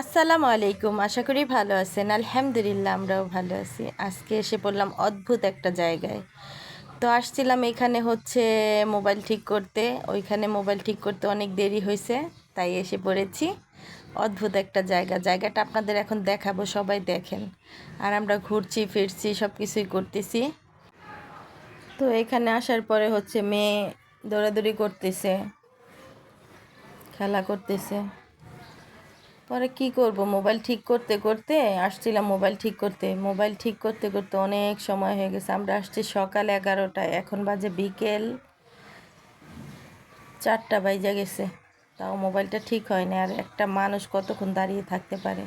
আসসালামু আলাইকুম, আশা করি ভালো আছেন। আলহামদুলিল্লাহ, আমরাও ভালো আছি। আজকে এসে পড়লাম অদ্ভুত একটা জায়গায়। তো আসছিলাম এখানে হচ্ছে মোবাইল ঠিক করতে। ওইখানে মোবাইল ঠিক করতে অনেক দেরি হয়েছে, তাই এসে পড়েছি। অদ্ভুত একটা জায়গা। জায়গাটা আপনাদের এখন দেখাবো, সবাই দেখেন। আর আমরা ঘুরছি, ফিরছি সব কিছুই করতেছি। তো এখানে আসার পরে হচ্ছে মেয়ে দৌড়াদৌড়ি করতেছে, খেলা করতেছে। পরে কি করব? মোবাইল ঠিক করতে করতে আসছিলাম মোবাইল ঠিক করতে। মোবাইল ঠিক করতে করতে অনেক সময় হয়ে গেছে। আমরা আসছি সকাল এগারোটায়। এখন বাজে বিকেল চারটা বাইজা গেছে। তাও মোবাইলটা ঠিক হয় না আর একটা মানুষ কতক্ষণ দাঁড়িয়ে থাকতে পারে?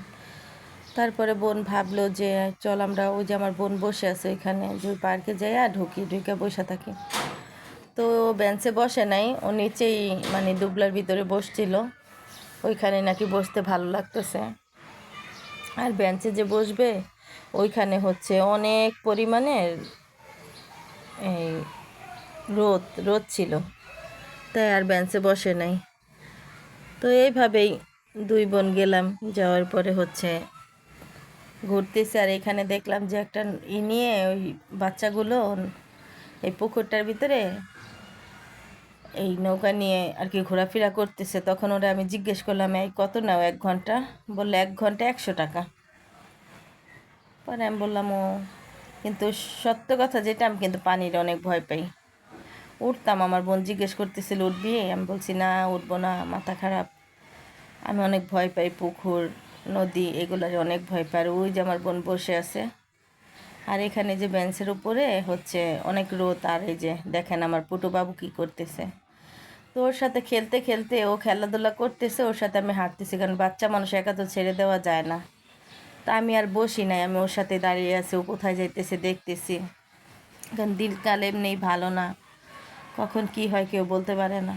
তারপরে বোন ভাবলো যে, চল আমরা ওই যে আমার বোন বসে আছে ওইখানে। যে পার্কে যাই আর ঢুকি ঢুকে বসে থাকি। তো বেঞ্চে বসে নাই। ও নিচেই মানে দুবলার ভিতরে বসছিল। ওইখানে নাকি বসতে ভালো লাগতেছে। আর বেঞ্চে যে বসবে, ওইখানে হচ্ছে অনেক পরিমাণের এই রোদ রোদ ছিল। তাই আর বেঞ্চে বসে নাই। তো এইভাবেই দুই বোন গেলাম, যাওয়ার পরে হচ্ছে ঘুরতেছে। আর এখানে দেখলাম যে একটা ই নিয়ে ওই বাচ্চাগুলো এই পুকুরটার ভিতরে এই নৌকা নিয়ে আর কি ঘোরাফেরা করতেছে, তখন ওরা আমি জিজ্ঞেস করলাম, এই কত নাও এক ঘণ্টা? বলল, এক ঘণ্টা একশো টাকা। পরে আমি বললাম, ও, কিন্তু সত্য কথা যেটা, আমি কিন্তু পানির অনেক ভয় পাই। উঠতাম, আমার বোন জিজ্ঞেস করতেছিল, উঠবি? আমি বলছি, না, উঠবো না, মাথা খারাপ। আমি অনেক ভয় পাই, পুকুর, নদী, এগুলোর অনেক ভয় পাই। আর ওই যে আমার বোন বসে আছে আর এখানে যে বেঞ্চের উপরে হচ্ছে অনেক রোদ, আর এই যে দেখেন আমার পুটু বাবু কী করতেছে। তো ওর সাথে খেলতে খেলতে ও খেলাধুলা করতেছে, ওর সাথে আমি হাঁটতেছি, কারণ বাচ্চা মানুষ একা তো ছেড়ে দেওয়া যায় না। তা আমি আর বসি নাই, আমি ওর সাথে দাঁড়িয়ে আছি, ও কোথায় যাইতেছে দেখতেছি। কারণ দিনকাল এমনি ভালো না, কখন কি হয় কেউ বলতে পারে না।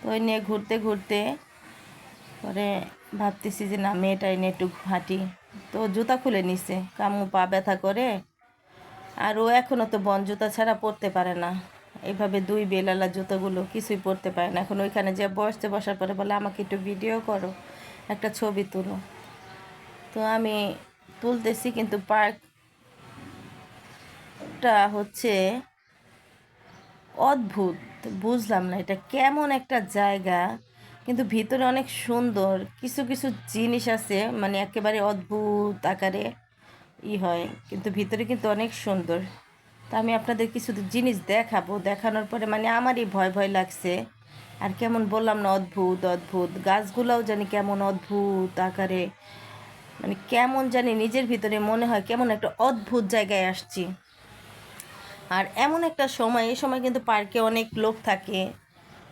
তো ওই নিয়ে ঘুরতে ঘুরতে পরে ভাবতেছি যে না মেয়েটা এনে একটু হাঁটি। তো জুতা খুলে নিছে, কামু পা ব্যথা করে আর ও এখনও তো বন জুতা ছাড়া পরতে পারে না। এইভাবে দুই বেলালা জুতোগুলো কিছুই পরতে পারে না। এখন ওইখানে যে বসতে বসার পরে বলে, আমাকে একটু ভিডিও করো, একটা ছবি তুলো। তো আমি তুলতেছি, কিন্তু পার্কটা হচ্ছে অদ্ভুত। বুঝলাম না এটা কেমন একটা জায়গা, কিন্তু ভিতরে অনেক সুন্দর। কিছু কিছু জিনিস আছে মানে একেবারে অদ্ভুত আকারে। ই হয়, কিন্তু ভিতরে কিন্তু অনেক সুন্দর। তা আমি আপনাদের কিছু জিনিস দেখাবো। দেখানোর পরে মানে আমারই ভয় ভয় লাগছে। আর কেমন বললাম না, অদ্ভুত অদ্ভুত। গাছগুলোও জানি কেমন অদ্ভুত আকারে। মানে কেমন জানি নিজের ভিতরে মনে হয় কেমন একটা অদ্ভুত জায়গায় আসছি। আর এমন একটা সময়, এই সময় কিন্তু পার্কে অনেক লোক থাকে,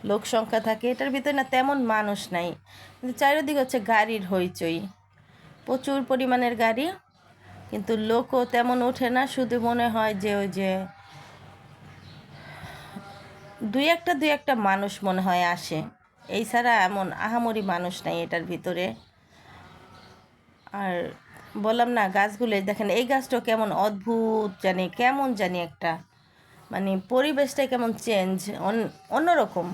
লোক সংখ্যা থাকে। এটার ভিতরে না তেমন মানুষ নাই। কিন্তু চারিদিকে হচ্ছে গাড়ির হইচই। প্রচুর পরিমাণের গাড়ি। কিন্তু লোকও তেমন ওঠে না, শুধু মনে হয় যে ওই যে দুই একটা দুই একটা মানুষ মনে হয় আসে। এই ছাড়া এমন আহামরি মানুষ নাই এটার ভিতরে। আর বললাম না, গাছগুলো, দেখেন এই গাছটাও কেমন অদ্ভুত জানি, কেমন জানি একটা মানে পরিবেশটাই কেমন চেঞ্জ অন্যরকম।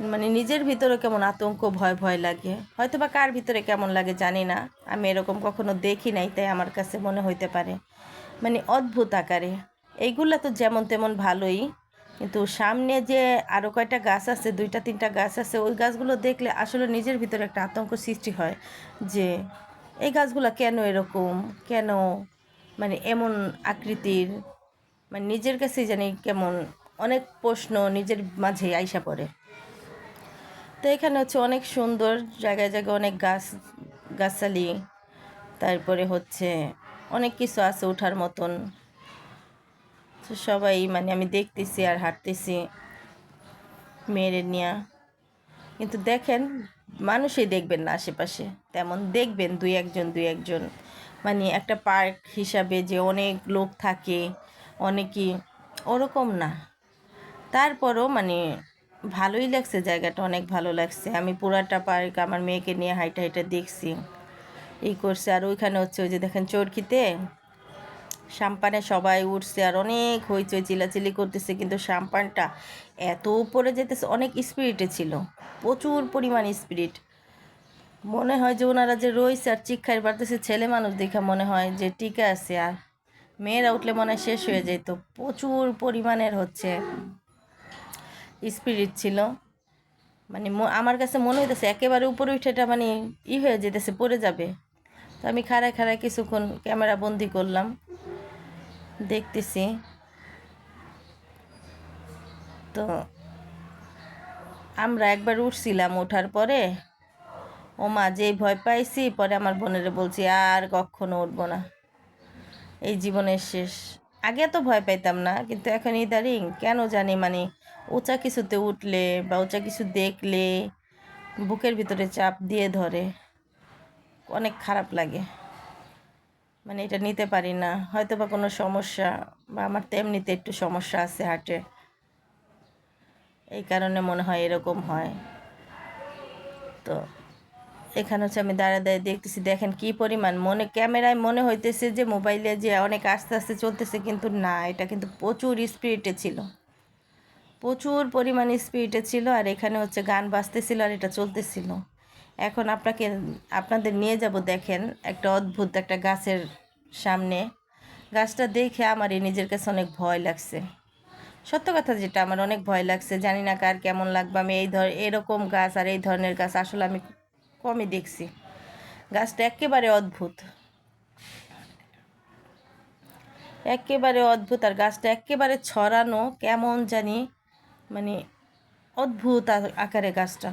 মানে নিজের ভিতরে কেমন আতঙ্ক, ভয় ভয় লাগে। হয়তো বা কার ভিতরে কেমন লাগে জানি না। আমি এরকম কখনো দেখি নাই, তাই আমার কাছে মনে হইতে পারে। মানে অদ্ভুত আকারে। এইগুলো তো যেমন তেমন ভালোই। কিন্তু সামনে যে আরও কয়টা গাছ আছে, দুইটা, তিনটা গাছ আছে, ওই গাছগুলো দেখলে আসলে নিজের ভিতরে একটা আতঙ্ক সৃষ্টি হয় যে, এই গাছগুলো কেন এরকম? কেন মানে এমন আকৃতির? মানে নিজের কাছেই জানি কেমন, অনেক প্রশ্ন নিজের মাঝে আইসা পড়ে। তো এখানে হচ্ছে অনেক সুন্দর জায়গায় জায়গায় অনেক গাছ, গাছালি। তারপরে হচ্ছে অনেক কিছু আছে ওঠার মতন। তো সবাই মানে আমি দেখতেছি আর হাঁটতেছি মেয়েরে নিয়ে। কিন্তু দেখেন, মানুষই দেখবেন না আশেপাশে। তেমন দেখবেন দুই একজন দুই একজন। মানে একটা পার্ক হিসাবে যে অনেক লোক থাকে, অনেকই ওরকম না। তারপরও মানে ভালোই লাগছে, জায়গাটা অনেক ভালো লাগছে। আমি পুরাটা পার্ক আমার মেয়েকে নিয়ে হাইটা হাইটা দেখছি। এই করছে, আর ওইখানে হচ্ছে ওই যে দেখেন চরকিতে সাম্পানে সবাই উঠছে, আর অনেক হইচই চিলাচিলি করতেছে, কিন্তু সাম্পানটা এত উপরে যেতেছে, অনেক স্পিরিটে ছিল। প্রচুর পরিমাণ স্পিরিট মনে হয় যে ওনারা যে রয়েছে আর চিক্ষায় বাড়তেছে ছেলে মানুষ দেখা মনে হয় যে টিকা আছে, আর মেয়েরা উঠলে মনে হয় শেষ হয়ে যেত। প্রচুর পরিমাণের হচ্ছে স্পিরিট ছিল। মানে আমার কাছে মনে হইতেছে একেবারে উপরে উঠেটা মানে ই হয়ে যেতেছে, পড়ে যাবে। তো আমি খাড়ায় খাড়ায় কিছুক্ষণ ক্যামেরা বন্দি করলাম। দেখতেছি। তো আমরা একবার উঠছিলাম, ওঠার পরে ও মা যেই ভয় পাইছি, পরে আমার বোনেরে বলছি, আর কখনো উঠবো না। এই জীবনের শেষ। আগে তো ভয় পাইতাম না, কিন্তু এখন ইদারিং কেন জানি মানে উঁচা কিছুতে উঠলে বা উঁচা কিছু দেখলে বুকের ভিতরে চাপ দিয়ে ধরে, অনেক খারাপ লাগে। মানে এটা নিতে পারি না হয়তো বা কোনো সমস্যা বা আমার তো এমনিতে একটু সমস্যা আছে হার্টে। এই কারণে মনে হয় এরকম হয়। তো এখানে হচ্ছে আমি দাঁড়া দাঁড়িয়ে দেখতেছি, দেখেন কি পরিমাণ। মনে, ক্যামেরায় মনে হইতেছে যে মোবাইলে যে অনেক আস্তে আস্তে চলতেছে, কিন্তু না, এটা কিন্তু প্রচুর স্পিরিটে ছিল। প্রচুর পরিমাণ স্পিরিটে ছিল আর এখানে হচ্ছে গান বাজতেছিল আর এটা চলতেছিল। এখন আপনাকে, আপনাদের নিয়ে যাব দেখেন একটা অদ্ভুত একটা গাছের সামনে। গাছটা দেখে আমারই নিজের কাছে অনেক ভয় লাগছে। সত্য কথা যেটা, আমার অনেক ভয় লাগছে। জানি না কার কেমন লাগবে। আমি এই ধর, এরকম গাছ আর এই ধরনের গাছ, আসলে আমি কমই দেখছি। গাছটা একেবারে অদ্ভুত। একেবারে অদ্ভুত আর গাছটা একেবারে ছড়ানো, কেমন জানি মানে অদ্ভুত আকারে গাছটা।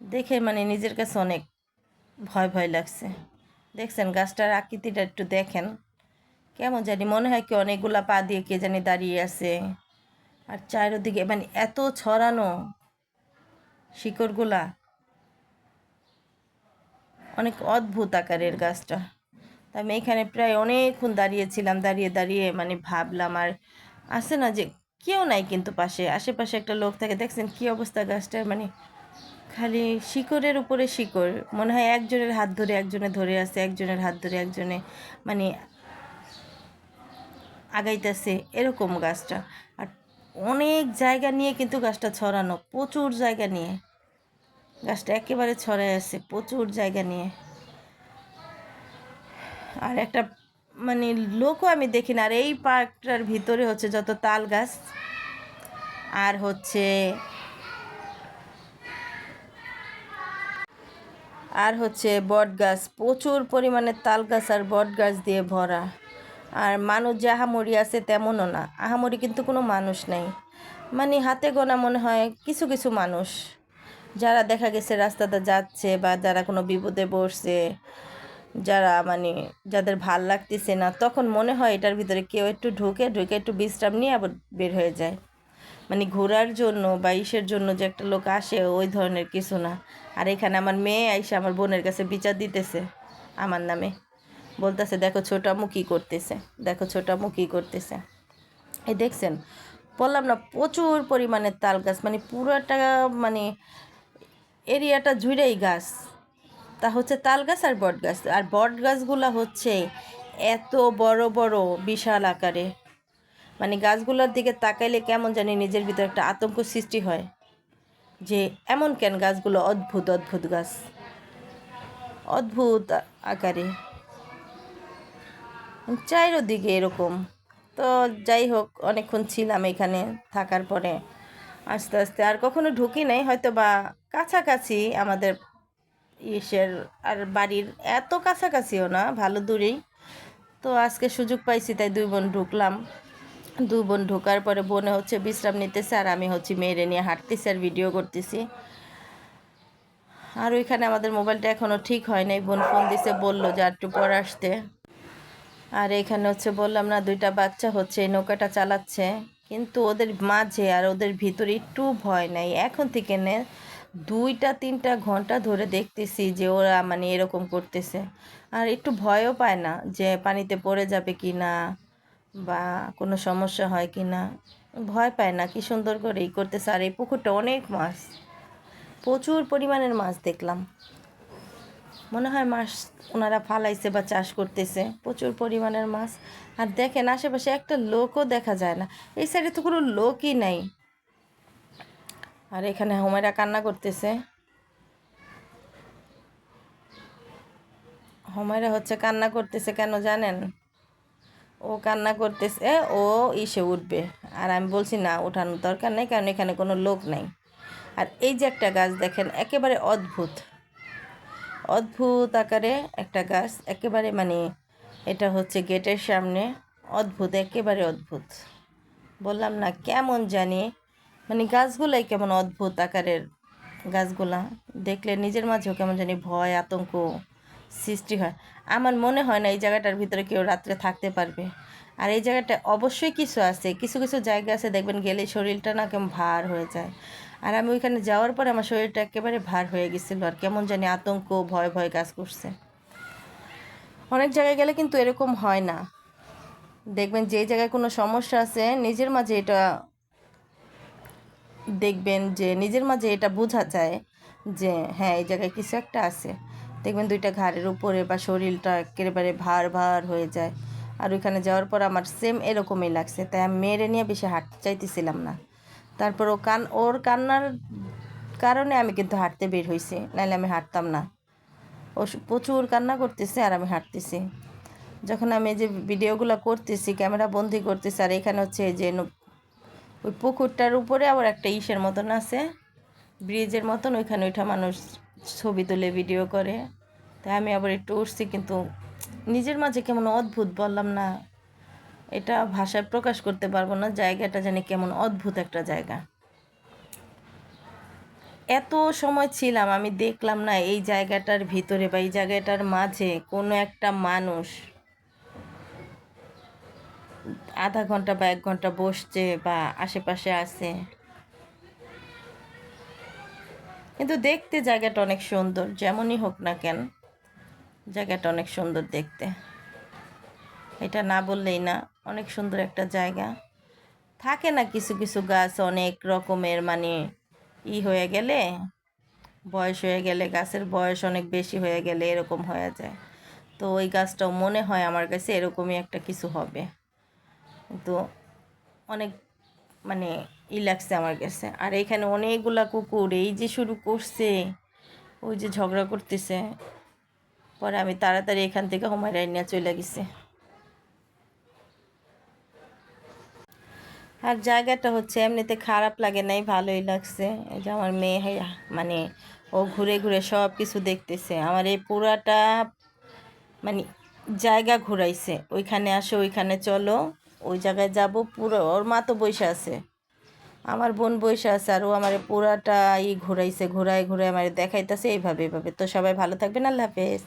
দেখে মানে নিজের কাছে অনেক ভয় ভয় লাগছে। দেখছেন গাছটার আকৃতিটা একটু দেখেন। কেমন জানি মনে হয় কি অনেকগুলা পা দিয়ে কে জানি দাঁড়িয়ে আছে। আর চারিদিকে মানে এত ছড়ানো। শিকড়গুলা। অনেক অদ্ভুত আকারের গাছটা। আমি এখানে প্রায় অনেকক্ষণ দাঁড়িয়েছিলাম, দাঁড়িয়ে দাঁড়িয়ে মানে ভাবলাম, আর আছে না যে কেউ নাই কিন্তু পাশে, আশেপাশে একটা লোক থাকে, দেখছেন কি অবস্থা গাছটার? মানে খালি শিকড়ের উপরে শিকড়। মনে হয় একজনের হাত ধরে একজনে ধরে আছে, একজনের হাত ধরে একজনে মানে আগাইতেছে, এরকম গাছটা। আর অনেক জায়গা নিয়ে কিন্তু গাছটা ছড়ানো, প্রচুর জায়গা নিয়ে। গাছটা একেবারে ছড়ায় আছে, প্রচুর জায়গা নিয়ে। আর একটা মানে লোকও আমি দেখি না, আর এই পার্কটার ভিতরে হচ্ছে যত তাল গাছ, আর হচ্ছে আর হচ্ছে বট গাছ, প্রচুর পরিমাণে তাল গাছ আর বট গাছ দিয়ে ভরা। আর মানুষ যে আহামরি আছে তেমনও না, আহামরি কিন্তু কোনো মানুষ নেই। মানে হাতে গোনা মনে হয় কিছু কিছু মানুষ। যারা দেখা গেছে রাস্তাতে যাচ্ছে বা যারা কোনো বিপদে বসছে যারা মানে যাদের ভালো লাগতেছে না, তখন মনে হয় এটার ভিতরে কেউ একটু ঢুকে ঢুকে একটু বিশ্রাম নিয়ে আবার বের হয়ে যায়। মানে ঘোরার জন্য বা ইসের জন্য যে একটা লোক আসে, ওই ধরনের কিছু না। আর এখানে আমার মেয়ে আইসে আমার বোনের কাছে বিচার দিতেছে আমার নামে। বলতেছে, দেখো ছোটামু কী করতেছে, দেখো ছোটামু কী করতেছে। এই দেখছেন, বললাম না, প্রচুর পরিমাণে তাল গাছ মানে পুরোটা মানে এরিয়াটা জুড়েই গাছ। তা হচ্ছে তাল গাছ আর বট গাছ। আর বট গাছগুলো হচ্ছে এত বড় বড়, বিশাল আকারে। মানে গাছগুলোর দিকে তাকাইলে কেমন জানি নিজের ভিতরে একটা আতঙ্ক সৃষ্টি হয় যে, এমন কেন গাছগুলো অদ্ভুত অদ্ভুত গাছ। অদ্ভুত আকারে। চারিদিকে এরকম। তো যাই হোক, অনেকক্ষণ ছিলাম এখানে থাকার পরে আস্তে আস্তে। আর কখনো ঢুকি নাই হয়তো বা কাছাকাছি আমাদের ইসের আর বাড়ির এত কাছাকাছিও না, ভালো দূরেই। তো আজকে সুযোগ পাইছি, তাই দুই বোন ঢুকলাম। দুই বোন ঢোকার পরে বোনে হচ্ছে বিশ্রাম নিতেছে, আর আমি হচ্ছে মেয়েরে নিয়ে হাঁটতেছি আর ভিডিও করতেছি। আর ওইখানে আমাদের মোবাইলটা এখনও ঠিক হয় নাই, বোন ফোন দিছে, বলল যে আর একটু পর আসতে। আর এখানে হচ্ছে বললাম, না, দুইটা বাচ্চা হচ্ছে, এই নৌকাটা চালাচ্ছে। কিন্তু ওদের মাঝে আর ওদের ভিতরে একটু ভয় নাই। এখন থেকে নে, দুইটা, তিনটা ঘণ্টা ধরে দেখতেছি যে ওরা মানে এরকম করতেছে। আর একটু ভয়ও পায় না যে পানিতে পড়ে যাবে কি না বা কোনো সমস্যা হয় কি না ভয় পায় না, কি সুন্দর করে এই করতেছে। আর এই পুকুরটা অনেক মাছ, প্রচুর পরিমাণের মাছ দেখলাম। মনে হয় মাছ ওনারা ফালাইছে বা চাষ করতেছে। প্রচুর পরিমাণের মাছ। আর দেখেন আশেপাশে একটা লোকও দেখা যায় না। এই সাইডে তো কোনো লোকই নাই। আর এখানে হোমেরা কান্না করতেছে। হোমেরা হচ্ছে কান্না করতেছে কেন জানেন? ও কান্না করতেছে, ও ইসে উঠবে। আর আমি বলছি না ওঠানোর দরকার নেই, কারণ এখানে কোনো লোক নাই। আর এই যে একটা গাছ দেখেন, একেবারে অদ্ভুত। অদ্ভুত আকারে একটা গাছ, একেবারে মানে এটা হচ্ছে গেটের সামনে, অদ্ভুত, একেবারে অদ্ভুত। বললাম, না, কেমন জানি? মানে গাছগুলাই কেমন অদ্ভুত আকারের গাছগুলা। দেখলে নিজের মাঝেও কেমন জানি ভয়, আতঙ্ক সৃষ্টি হয়। আমার মনে হয় না এই জায়গাটার ভিতরে কেউ রাত্রে থাকতে পারবে। আর এই জায়গাটা অবশ্যই কিছু আছে, কিছু কিছু জায়গা আছে, দেখবেন গেলে শরীরটা না কেমন ভার হয়ে যায়। আর আমি ওইখানে যাওয়ার পরে আমার শরীরটা একেবারে ভার হয়ে গেছিল আর কেমন জানি আতঙ্ক, ভয় ভয় কাজ করছে। অনেক জায়গায় গেলে কিন্তু এরকম হয় না। দেখবেন যে জায়গায় কোনো সমস্যা আছে, নিজের মাঝে এটা দেখবেন যে নিজের মাঝে এটা বোঝা যায় যে হ্যাঁ এই জায়গায় কিছু একটা আছে। দেখবেন দুইটা ঘাড়ের উপরে বা শরীরটা একেবারে ভার ভার হয়ে যায়। আর ওইখানে যাওয়ার পর আমার সেম এরকমই লাগছে, তাই আমি মেরে নিয়ে বেশি হাঁটতে চাইতেছিলাম না। তারপর ও কান, ওর কান্নার কারণে আমি কিন্তু হাঁটতে বের হয়েছি নাহলে আমি হাঁটতাম না। ও প্রচুর কান্না করতেছে আর আমি হাঁটতেছি। যখন আমি যে ভিডিওগুলো করতেছি, ক্যামেরা বন্দি করতেছি, আর এখানে হচ্ছে যে ওই পুকুরটার উপরে আবার একটা ইসের মতন আছে, ব্রিজের মতন, ওইখানে ওইটা মানুষ ছবি তুলে ভিডিও করে। তাই আমি আবার একটু উঠছি, কিন্তু নিজের মাঝে কেমন অদ্ভুত বললাম না। এটা ভাষায় প্রকাশ করতে পারব না, জায়গাটা জানি কেমন অদ্ভুত একটা জায়গা। এত সময় ছিলাম, আমি দেখলাম না এই জায়গাটার ভিতরে বা এই জায়গাটার মাঝে কোনো একটা মানুষ আধা ঘণ্টা বা এক ঘণ্টা বসছে বা আশেপাশে আছে। কিন্তু দেখতে জায়গাটা অনেক সুন্দর, যেমনই হোক না কেন, জায়গাটা অনেক সুন্দর দেখতে। এটা না বললেই না, অনেক সুন্দর একটা জায়গা। থাকে না কিছু কিছু গাছ অনেক রকমের মানে ই হয়ে গেলে, বয়স হয়ে গেলে, গাছের বয়স অনেক বেশি হয়ে গেলে এরকম হয়ে যায়। তো ওই গাছটাও মনে হয় আমার কাছে এরকমই একটা কিছু হবে। তো অনেক মানে ই লাগছে আমার কাছে। আর এখানে অনেকগুলা কুকুর, এই যে শুরু করছে, ওই যে ঝগড়া করতেছে। পরে আমি তাড়াতাড়ি এখান থেকে হুমায়রা নিয়ে চলে গেছি। আর জায়গাটা হচ্ছে এমনিতে খারাপ লাগে নাই, ভালোই লাগছে। এই যে আমার মেয়ে মানে ও ঘুরে ঘুরে সব কিছু দেখতেছে। আমার এই পুরাটা মানে জায়গা ঘুরাইছে। ওইখানে আসো, ওইখানে চলো। ওই জায়গায় যাব, পুরো, ওর মা তো বসে আছে। আমার বোন বসে আছে আর ও আমার পুরাটা ই ঘুরাইছে, ঘুরায় ঘুরায় আমার দেখাইতেছে, এইভাবে এইভাবে। তো সবাই ভালো থাকবেন, আল্লাহ হাফেজ।